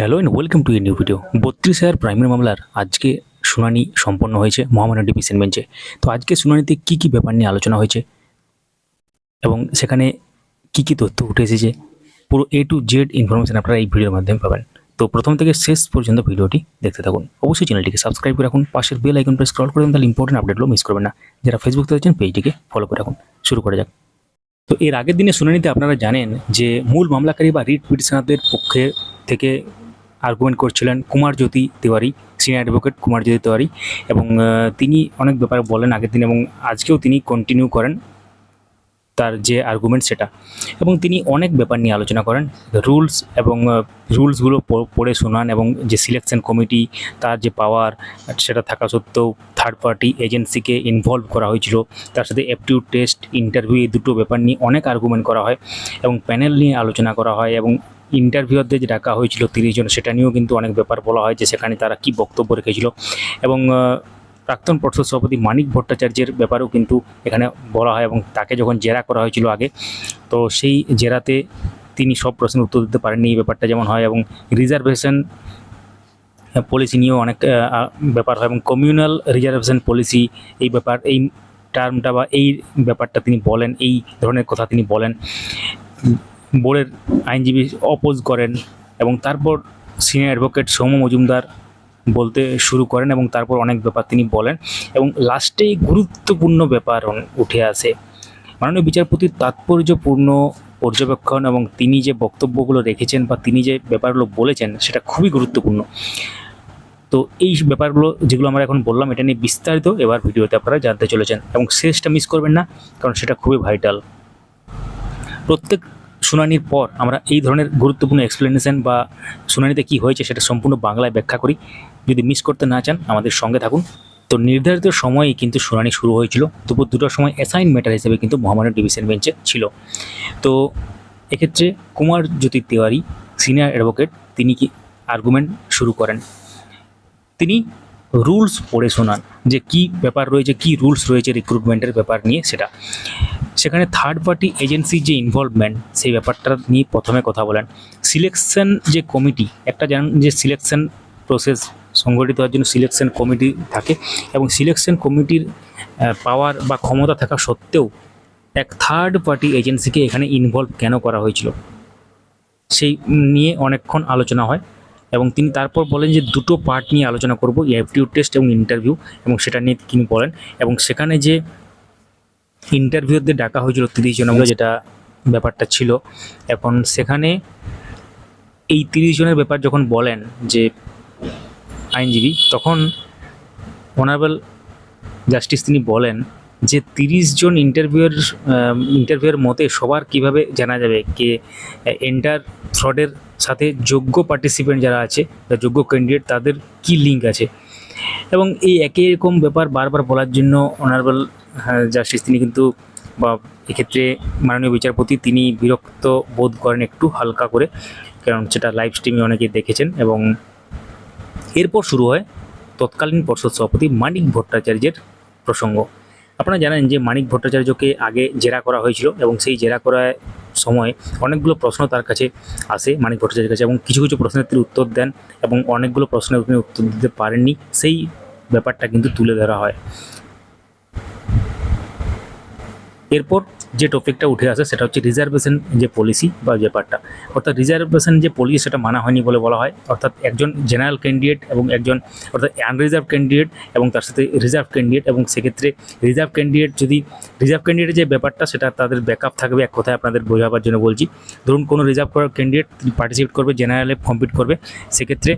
Hello and welcome to a new video বত্রিশ হাজার primary মামলার আজকে শুনানি সম্পন্ন হয়েছে মহামান্য ডিভিশন বেঞ্চে। তো আজকে শুনানিতে কী কী ব্যাপার নিয়ে আলোচনা হয়েছে এবং সেখানে কী কী তথ্য উঠে এসেছে, পুরো এ টু জেড ইনফরমেশন আপনারা এই ভিডিওর মাধ্যমে পাবেন। তো প্রথম থেকে শেষ পর্যন্ত ভিডিওটি দেখতে থাকুন। অবশ্যই চ্যানেলটিকে সাবস্ক্রাইব করে রাখুন, পাশের বেল আইকন প্রেস স্ক্রল করে তাহলে ইম্পর্টেন্ট আপডেটগুলো মিস করবেন না। যারা ফেসবুক থেকে দেখছেন পেজটিকে ফলো করে রাখুন। শুরু করা যাক। তো এর আগের দিনে শুনানিতে আপনারা জানেন যে মূল মামলাকারী বা রিট পিটিশনারদের পক্ষে থেকে আর্গুমেন্ট করছিলেন কুমার জ্যোতি তিওয়ারি সিনিয়র অ্যাডভোকেট কুমার জ্যোতি তিওয়ারি এবং তিনি অনেক ব্যাপারে বলেন আগের দিন এবং আজকেও তিনি কন্টিনিউ করেন তার যে আর্গুমেন্ট সেটা। এবং তিনি অনেক ব্যাপার নিয়ে আলোচনা করেন রুলস এবং রুলসগুলো পড়ে শোনান এবং যে সিলেকশন কমিটি তার যে পাওয়ার সেটা থাকা সত্ত্বেও থার্ড পার্টি এজেন্সিকে ইনভলভ করা হয়েছিল। তার সাথে অ্যাপটিউড টেস্ট ইন্টারভিউ এই দুটো ব্যাপার নিয়ে অনেক আর্গুমেন্ট করা হয় এবং প্যানেল নিয়ে আলোচনা করা হয় এবং ইন্টারভিউয়ারদের যে ডাকা হয়েছিল তিরিশ জন, সেটা নিয়েও কিন্তু অনেক ব্যাপার বলা হয় যে সেখানে তারা কি বক্তব্য রেখেছিল। এবং প্রাক্তন পর্ষদ সভাপতি মানিক ভট্টাচার্যের ব্যাপারেও কিন্তু এখানে বলা হয় এবং তাকে যখন জেরা করা হয়েছিল আগে, তো সেই জেরাতে তিনি সব প্রশ্নের উত্তর দিতে পারেননি এই ব্যাপারটা যেমন হয় এবং রিজার্ভেশন পলিসি নিয়েও অনেক ব্যাপার হয় এবং কমিউনাল রিজার্ভেশন পলিসি এই ব্যাপার, এই টার্মটা বা এই ব্যাপারটা তিনি বলেন, এই ধরনের কথা তিনি বলেন। বোর্ডের আইনজীবী অপোজ করেন এবং তারপর সিনিয়র অ্যাডভোকেট সৌম্য মজুমদার বলতে শুরু করেন এবং তারপর অনেক ব্যাপার তিনি বলেন এবং লাস্টেই গুরুত্বপূর্ণ ব্যাপার উঠে আসে। মাননীয় বিচারপতির তাৎপর্যপূর্ণ পর্যবেক্ষণ এবং তিনি যে বক্তব্যগুলো রেখেছেন বা তিনি যে ব্যাপারগুলো বলেছেন সেটা খুবই গুরুত্বপূর্ণ। তো এই ব্যাপারগুলো যেগুলো আমরা এখন বললাম এটা নিয়ে বিস্তারিত এবার ভিডিওতে আপনারা জানতে চলেছেন এবং শেষটা মিস করবেন না, কারণ সেটা খুবই ভাইটাল প্রত্যেক শুনানির পর আমরা এই ধরনের গুরুত্বপূর্ণ এক্সপ্লেনেশন বা শুনানিতে কি হয়েছে সেটা সম্পূর্ণ বাংলায় ব্যাখ্যা করি। যদি মিস করতে না চান, আমাদের সঙ্গে থাকুন। তো নির্ধারিত সময়েই কিন্তু শুনানি শুরু হয়েছিল। দুপুর দুটোর সময় অ্যাসাইন ম্যাটার হিসেবে কিন্তু মহামান্য ডিভিশন বেঞ্চে ছিল। তো এক্ষেত্রে কুমার জ্যোতি তিওয়ারি সিনিয়র অ্যাডভোকেট তিনি কি আর্গুমেন্ট শুরু করেন? তিনি রুলস পড়ে শোনান যে কি ব্যাপার রয়েছে, কি রুলস রয়েছে রিক্রুটমেন্টের ব্যাপার নিয়ে সেটা। সেখানে থার্ড পার্টি এজেন্সির যে ইনভলভমেন্ট সেই ব্যাপারটা নিয়ে প্রথমে কথা বলেন। সিলেকশন যে কমিটি একটা জানেন যে সিলেকশন প্রসেস সংগঠিত হওয়ার জন্য সিলেকশন কমিটি থাকে এবং সিলেকশন কমিটির পাওয়ার বা ক্ষমতা থাকা সত্ত্বেও এক থার্ড পার্টি এজেন্সিকে এখানে ইনভলভ কেন করা হয়েছিল? সেই নিয়ে অনেকক্ষণ আলোচনা হয় এবং তিনি তারপর বলেন যে দুটো পার্ট নিয়ে আলোচনা করব অ্যাপটিউড টেস্ট এবং ইন্টারভিউ এবং সেটা নিয়ে তিনি বলেন এবং সেখানে যে ইন্টারভিউতে ডাকা হয়েছিল তিরিশ জন আমরা যেটা ব্যাপারটা ছিল। এখন সেখানে এই তিরিশ জনের ব্যাপার যখন বলেন যে আইনজীবী, তখন অনারেবল জাস্টিস তিনি বলেন যে তিরিশ জন ইন্টারভিউয়ের ইন্টারভিউয়ের মতে সবার কীভাবে জানা যাবে কে এন্টার ফ্রডের সাথে যোগ্য পার্টিসিপেন্ট যারা আছে বা যোগ্য ক্যান্ডিডেট তাদের কি লিঙ্ক আছে? এবং এই একই রকম ব্যাপার বারবার বলার জন্য অনারেবল জাস্টিস, তিনি কিন্তু, বা এক্ষেত্রে মাননীয় বিচারপতি তিনি বিরক্ত বোধ করেন একটু হালকা করে, কারণ সেটা লাইভ স্ট্রিমে অনেকে দেখেছেন এবং এরপর শুরু হয় তৎকালীন পর্ষদ সভাপতি মানিক ভট্টাচার্যের প্রসঙ্গ। আপনারা জানেন যে মানিক ভট্টাচার্যকে আগে জেরা করা হয়েছিল এবং সেই জেরা করার সময় অনেকগুলো প্রশ্ন তার কাছে আসে মানিক ভট্টাচার্যের কাছে এবং কিছু কিছু প্রশ্নের তিনি উত্তর দেন এবং অনেকগুলো প্রশ্নের তিনি উত্তর দিতে পারেননি। সেই ব্যাপারটা কিন্তু তুলে ধরা হয়। এরপর যে টপিকটা উঠে আসে সেটা হচ্ছে রিজার্ভেশন যে পলিসি বা ব্যাপারটা। অর্থাৎ রিজার্ভেশন যে পলিসি সেটা মানা হয়নি বলে বলা হয়। অর্থাৎ একজন জেনারেল ক্যান্ডিডেট এবং একজন অর্থাৎ আনরিজার্ভ ক্যান্ডিডেট এবং তার সাথে রিজার্ভ ক্যান্ডিডেট এবং সেক্ষেত্রে রিজার্ভ ক্যান্ডিডেট যদি রিজার্ভ ক্যান্ডিডেটের যে ব্যাপারটা সেটা তাদের ব্যাকআপ থাকবে এক কথায় আপনাদের বোঝাবার জন্য বলছি। ধরুন কোনো রিজার্ভ করার ক্যান্ডিডেট পার্টিসিপেট করবে জেনারেলে কমপ্লিট করবে, সেক্ষেত্রে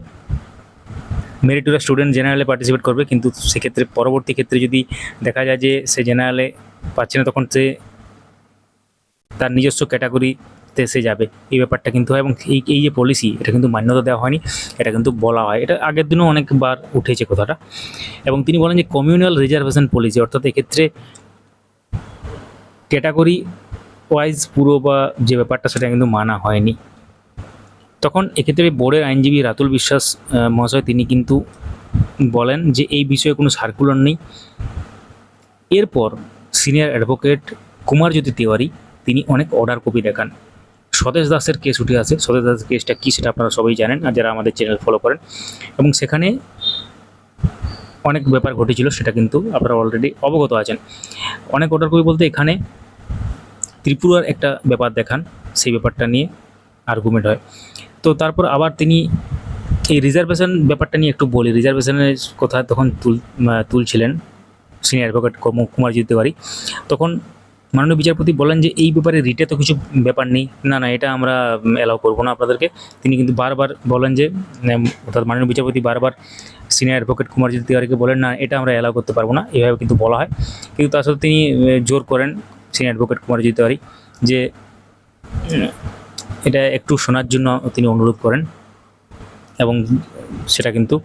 মেরিটোরিয়াস স্টুডেন্ট জেনারেলে পার্টিসিপেট করবে। কিন্তু সেক্ষেত্রে পরবর্তী ক্ষেত্রে যদি দেখা যায় যে সে জেনারেলে পাচ্ছে না তখন সে তার নিজস্ব ক্যাটাগরিতে সে যাবে। এই ব্যাপারটা কিন্তু হয় এবং এই এই যে পলিসি এটা কিন্তু মান্যতা দেওয়া হয়নি, এটা কিন্তু বলা হয়। এটা আগের দিনও অনেকবার উঠেছে কথাটা। এবং তিনি বলেন যে কমিউনাল রিজার্ভেশন পলিসি অর্থাৎ এক্ষেত্রে ক্যাটাগরি ওয়াইজ পুরো বা যে ব্যাপারটা, সেটা কিন্তু মানা হয়নি। তখন এক্ষেত্রে বোর্ডের আইনজীবী রাতুল বিশ্বাস মহাশয় তিনি কিন্তু বলেন যে এই বিষয়ে কোনো সার্কুলার নেই। এরপর সিনিয়র অ্যাডভোকেট কুমার জ্যোতি তিওয়ারি, তিনি অনেক অর্ডার কপি দেখান। স্বদেশ দাসের কেস উঠে আসে। স্বদেশ দাসের কেসটা কী সেটা আপনারা সবাই জানেন আর যারা আমাদের চ্যানেল ফলো করেন। এবং সেখানে অনেক ব্যাপার ঘটেছিল, সেটা কিন্তু আপনারা অলরেডি অবগত আছেন। অনেক অর্ডার কপি বলতে এখানে ত্রিপুরার একটা ব্যাপার দেখান, সেই ব্যাপারটা নিয়ে আর্গুমেন্ট হয়। তো তারপর আবার তিনি এই রিজার্ভেশন ব্যাপারটা নিয়ে একটু বলি। রিজার্ভেশনের কথা তখন তুল তুলছিলেন। সিনিয়র অ্যাডভোকেট কুমারজিৎ পারি। তখন মাননীয় বিচারপতি বলেন যে, এই ব্যাপারে রিটে তো কিছু ব্যাপার নেই। না না, এটা আমরা অ্যালাউ করব না আপনাদেরকে। তিনি কিন্তু বারবার বলেন যে অর্থাৎ মাননীয় বিচারপতি বারবার সিনিয়র অ্যাডভোকেট কুমারজিৎ তিওয়ারিকে বলেন, না, এটা আমরা অ্যালাউ করতে পারব না। এভাবে কিন্তু বলা হয়। কিন্তু তার সাথে তিনি জোর করেন সিনিয়র অ্যাডভোকেট কুমারজিৎ তিওয়ারি যে এটা একটু শোনার জন্য তিনি অনুরোধ করেন এবং সেটা কিন্তু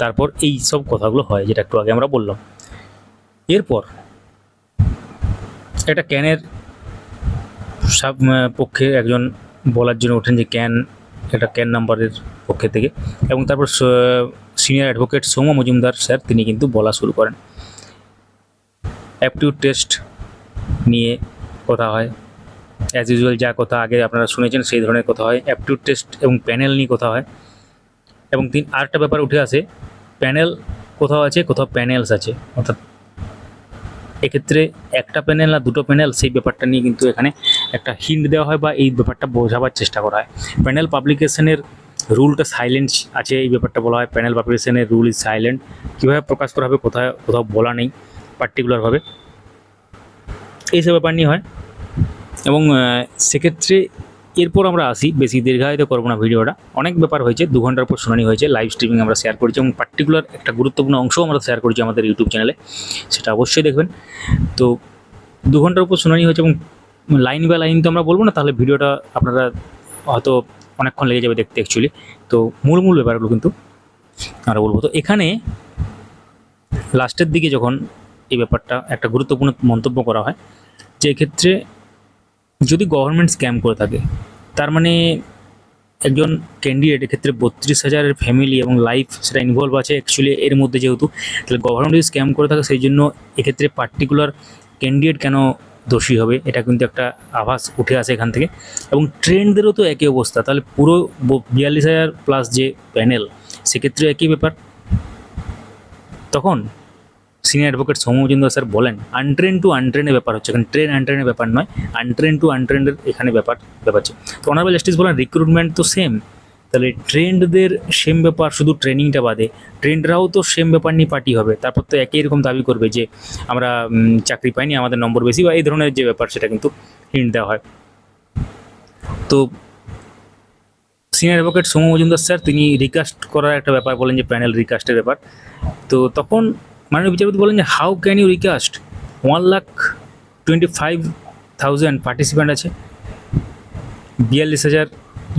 তারপর এই সব কথাগুলো হয় যেটা একটু আগে আমরা বললাম। এরপর একটা ক্যানের সাব- পক্ষে একজন বলার জন্য ওঠেন যে ক্যান, একটা ক্যান নাম্বারের পক্ষে থেকে। এবং তারপর senior advocate Soumya Majumdar sir, তিনি কিন্তু বলা শুরু করেন। অ্যাপটিউড টেস্ট নিয়ে কথা হয়। অ্যাজ ইউজুয়াল যা কথা আগে আপনারা শুনেছেন, সেই ধরনের কথা হয়। অ্যাপটিউড টেস্ট এবং প্যানেল নিয়ে কথা হয়। এবং তিন, আরেকটা ব্যাপার উঠে আসে। প্যানেল কোথাও আছে, কোথাও প্যানেলস আছে। অর্থাৎ এক্ষেত্রে একটা প্যানেল না দুটো প্যানেল সেই ব্যাপারটা নিয়ে কিন্তু এখানে একটা হিন্ট দেওয়া হয় বা এই ব্যাপারটা বোঝাবার চেষ্টা করা হয়। প্যানেল পাবলিকেশনের রুলটা সাইলেন্ট আছে, এই ব্যাপারটা বলা হয়। প্যানেল পাবলিকেশনের রুল ইজ সাইলেন্ট কীভাবে প্রকাশ করা হবে কোথায়, কোথাও বলা নেই পার্টিকুলারভাবে এইসব ব্যাপার নিয়ে হয়। এবং সেক্ষেত্রে এরপর আমরা আসি, বেশি দীর্ঘায়িত করব না ভিডিওটা। অনেক ব্যাপার হয়েছে, দু ঘণ্টার পর শুনানি হয়েছে লাইভ স্ট্রিমিং আমরা শেয়ার করেছি এবং পার্টিকুলার একটা গুরুত্বপূর্ণ অংশও আমরা শেয়ার করেছি আমাদের ইউটিউব চ্যানেলে সেটা অবশ্যই দেখবেন। তো দু ঘণ্টার উপর শুনানি হয়েছে এবং লাইন বাই লাইন তো আমরা বলব না, তাহলে ভিডিওটা আপনারা হয়তো অনেকক্ষণ লেগে যাবে দেখতে অ্যাকচুয়ালি তো মূল মূল ব্যাপারগুলো কিন্তু আমরা বলব। তো এখানে লাস্টের দিকে যখন এই ব্যাপারটা একটা গুরুত্বপূর্ণ মন্তব্য করা হয় যে এক্ষেত্রে যদি গভর্নমেন্ট স্ক্যাম করে থাকে, তার মানে একজন ক্যান্ডিডেট এক্ষেত্রে বত্রিশ হাজারের ফ্যামিলি এবং লাইফ সেটা ইনভলভ আছে অ্যাকচুয়ালি এর মধ্যে যেহেতু, তাহলে গভর্নমেন্ট যদি স্ক্যাম করে থাকে সেই জন্য এক্ষেত্রে পার্টিকুলার ক্যান্ডিডেট কেন দোষী হবে, এটা কিন্তু একটা আভাস উঠে আসে এখান থেকে। এবং ট্রেন্ডদেরও তো একই অবস্থা, তাহলে পুরো বিয়াল্লিশ হাজার প্লাস যে প্যানেল সেক্ষেত্রে একই ব্যাপার। তখন senior advocate Soumya Majumdar sir বলেন আনট্রেন টু আনট্রেনের ব্যাপার হচ্ছে। এখানে ট্রেন আনট্রেনের ব্যাপার নয় আনট্রেন টু আনট্রেনের এখানে ব্যাপার ব্যাপার হচ্ছে। তো অনারেবল জাস্টিস বলেন রিক্রুটমেন্ট তো সেম তাহলে ট্রেন্ডদের সেম ব্যাপার, শুধু ট্রেনিংটা বাদে ট্রেন্ডরাও তো সেম ব্যাপার নিয়ে পার্টি হবে। তারপর তো একই রকম দাবি করবে যে, আমরা চাকরি পাইনি, আমাদের নম্বর বেশি, বা এই ধরনের যে ব্যাপার, সেটা কিন্তু হিন্ট দেওয়া হয়। তো senior advocate Soumya Majumdar sir, তিনি রিকাস্ট করার একটা ব্যাপার বলেন যে প্যানেল রিকাস্টের ব্যাপার। তো তখন মাননীয় বিচারপতি বলেন যে how can you recast one lakh twenty five thousand participant আছে? বিয়াল্লিশ হাজার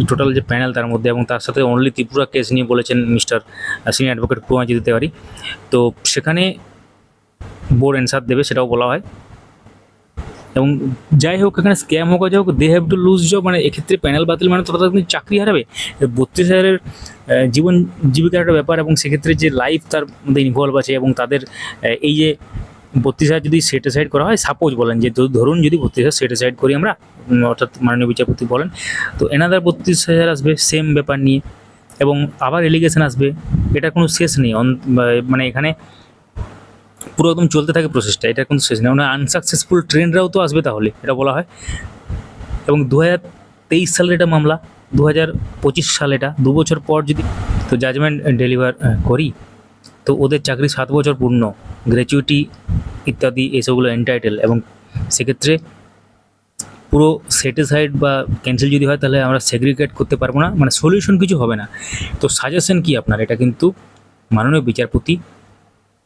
টোটাল যে প্যানেল তার মধ্যে এবং তার সাথে অনলি ত্রিপুরা কেস নিয়ে বলেছেন মিস্টার সিনিয়র অ্যাডভোকেট দিতে পারি তো সেখানে বোর্ড অ্যান্সার দেবে, সেটাও বলা হয়। এবং যাই হোক, এখানে স্ক্যাম হোক, যাই হোক they have to lose job মানে এক্ষেত্রে প্যানেল বাতিল মানে তো কিন্তু চাকরি হারাবে। বত্রিশ হাজারের জীবন জীবিকার একটা ব্যাপার এবং সেক্ষেত্রে যে লাইফ তার মধ্যে ইনভলভ আছে এবং তাদের এই যে বত্রিশ হাজার যদি সেটিসাইড করা হয় সাপোজ বলেন যে ধরুন যদি বত্রিশ হাজার সেটিসাইড করি আমরা অর্থাৎ মাননীয় বিচারপতি বলেন, তো এনাদার বত্রিশ হাজার আসবে সেম ব্যাপার নিয়ে। এবং আবার এলিগেশন আসবে, এটা কোনো শেষ নেই। মানে এখানে পুরো একদম চলতে থাকে প্রসেসটা এটা কোনো শেষ নেই। মানে আনসাকসেসফুল ট্রেন্ডরাও তো আসবে তাহলে, এটা বলা হয়। এবং দু তেইশ সালের এটা মামলা দু হাজার পঁচিশ সাল এটা, দু বছর পর যদি তো জাজমেন্ট ডেলিভার করি, তো ওদের চাকরি সাত বছর পূর্ণ গ্র্যাচুইটি ইত্যাদি এসবগুলো এন্টাইটেল এবং সেক্ষেত্রে পুরো সেটিসাইড বা ক্যান্সেল যদি হয়, তাহলে আমরা সেগ্রিগেট করতে পারব না। মানে সলিউশন কিছু হবে না। তো সাজেশন কি আপনার? এটা কিন্তু মাননীয় বিচারপতি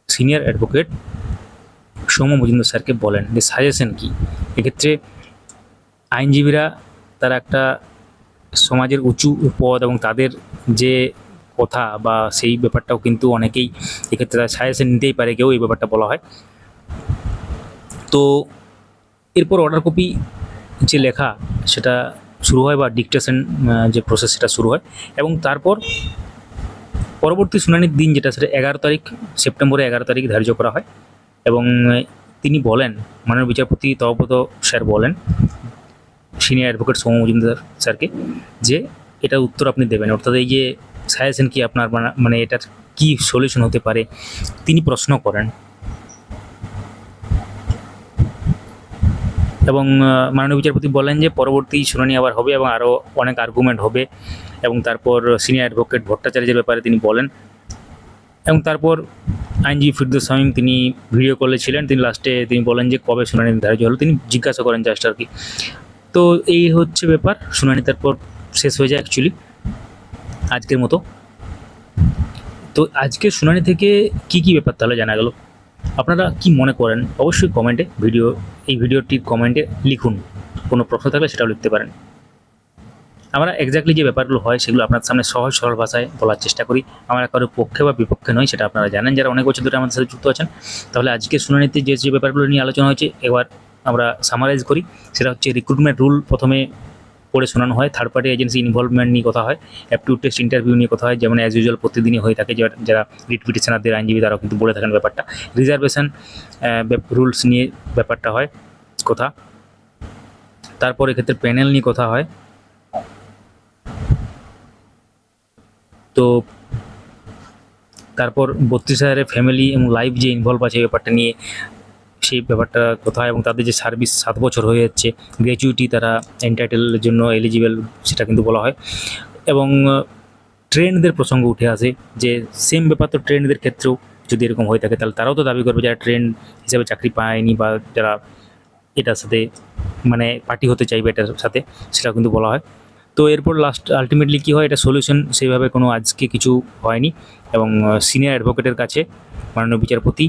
সিনিয়র অ্যাডভোকেট সৌম্য মজুমদার স্যারকে বলেন যে সাজেশন কী? এক্ষেত্রে আইনজীবীরা তারা একটা সমাজের উঁচু পদ এবং তাদের যে কথা বা সেই ব্যাপারটাও কিন্তু অনেকেই এক্ষেত্রে তারা সাজেশন নিতেই পারে, কেউ এই ব্যাপারটা বলা হয়। তো এরপর অর্ডার কপি যে লেখা সেটা শুরু হয় বা ডিকটেশন যে প্রসেস সেটা শুরু হয় এবং তারপর পরবর্তী শুনানির দিন যেটা, সেটা এগারো তারিখ, সেপ্টেম্বরে এগারো তারিখ ধার্য করা হয়। এবং তিনি বলেন, মাননীয় বিচারপতি তহব্রত স্যার বলেন, সিনিয়র অ্যাডভোকেট সৌম মজুমদার স্যারকে, যে এটা উত্তর আপনি দেবেন। অর্থাৎ এই যে সাজেশন কি আপনার বানা- মানে এটার কি সলিউশন হতে পারে, তিনি প্রশ্ন করেন। এবং মাননীয় বিচারপতি বলেন যে, পরবর্তী শুনানি আবার হবে এবং আরও অনেক আর্গুমেন্ট হবে। এবং তারপর সিনিয়র অ্যাডভোকেট ভট্টাচার্যের ব্যাপারে তিনি বলেন এবং তারপর আইনজীবী ফিরদৌস শামীম তিনি ভিডিও কলে ছিলেন। তিনি লাস্টে তিনি বলেন যে, কবে শুনানি নির্ধারিত হলো? তিনি জিজ্ঞাসা করেন জাস্ট আর কি তো এই হচ্ছে ব্যাপার। শুনানি তারপর শেষ হয়ে যায় অ্যাকচুয়ালি আজকের মতো। তো আজকের শুনানি থেকে কি কি ব্যাপার তাহলে জানা গেল? আপনারা কি মনে করেন? অবশ্যই কমেন্টে ভিডিও এই ভিডিওটির কমেন্টে লিখুন। কোনো প্রশ্ন থাকলে সেটাও লিখতে পারেন। আমরা এক্স্যাক্টলি যে ব্যাপারগুলো হয় সেগুলো আপনার সামনে সহজ সরল ভাষায় বলার চেষ্টা করি। আমরা কারোর পক্ষে বা বিপক্ষে নয় সেটা আপনারা জানেন। যারা অনেক বছর ধরে আমাদের সাথে যুক্ত আছেন, তাহলে আজকে শুনানিতে যে যে ব্যাপারগুলো নিয়ে আলোচনা হয়েছে, এবার আমরা সামারাইজ করি। সেটা হচ্ছে রিক্রুটমেন্ট রুল প্রথমে পড়ে শোনানো হয়। থার্ড পার্টি এজেন্সি ইনভলভমেন্ট নিয়ে কথা হয়। অ্যাপটিউড টেস্ট ইন্টারভিউ নিয়ে কথা হয়। যেমন অ্যাজ ইউজুয়াল প্রতিদিনই হয়ে থাকে, যারা- রিট পিটিশনারদের আইনজীবী, তারাও কিন্তু বলে থাকেন ব্যাপারটা। রিজার্ভেশন রুলস নিয়ে ব্যাপারটা হয়, কথা। তারপর এক্ষেত্রে প্যানেল নিয়ে কথা হয়। তো তারপর বত্রিশ হাজারের ফ্যামিলি এবং লাইফ যে ইনভলভ আছে ব্যাপারটা নিয়ে, সেই ব্যাপারটা কোথায় এবং তাদের যে সার্ভিস সাত বছর হয়ে যাচ্ছে গ্র্যাচুইটি তারা এন্টাইটেলের জন্য এলিজিবল সেটা কিন্তু বলা হয়। এবং ট্রেনদের প্রসঙ্গ উঠে আসে যে সেম ব্যাপার তো ট্রেনদের ক্ষেত্রেও যদি এরকম হয়ে থাকে, তাহলে তারাও তো দাবি করবে যারা ট্রেন হিসেবে চাকরি পায়নি বা যারা এটার সাথে মানে পার্টি হতে চাইবে এটার সাথে, সেটাও কিন্তু বলা হয়। তো এরপর লাস্ট আলটিমেটলি কী হয়? এটা সলিউশন সেইভাবে কোনো আজকে কিছু হয়নি এবং সিনিয়র অ্যাডভোকেটের কাছে মাননীয় বিচারপতি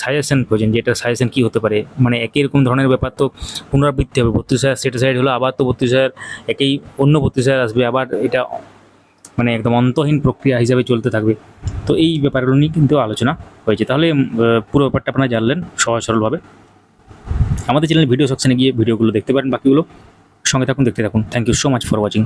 সাজেশন খোঁজেন যে এটা সাজেশন কী হতে পারে? মানে একই রকম ধরনের ব্যাপার তো পুনরাবৃত্তি হবে। বত্রিশ হাজার সেটা সাইড হলো, আবার তো বত্রিশ হাজার একই অন্য বত্রিশ হাজার আসবে, আবার এটা মানে একদম অন্তহীন প্রক্রিয়া হিসাবে চলতে থাকবে। তো এই ব্যাপারগুলো নিয়ে কিন্তু আলোচনা হয়েছে। তাহলে পুরো ব্যাপারটা আপনারা জানলেন সহজ সরলভাবে। আমাদের চ্যানেল ভিডিও সেকশনে গিয়ে ভিডিওগুলো দেখতে পারেন, বাকিগুলো সঙ্গে থাকুন দেখতে থাকুন। Thank you so much for watching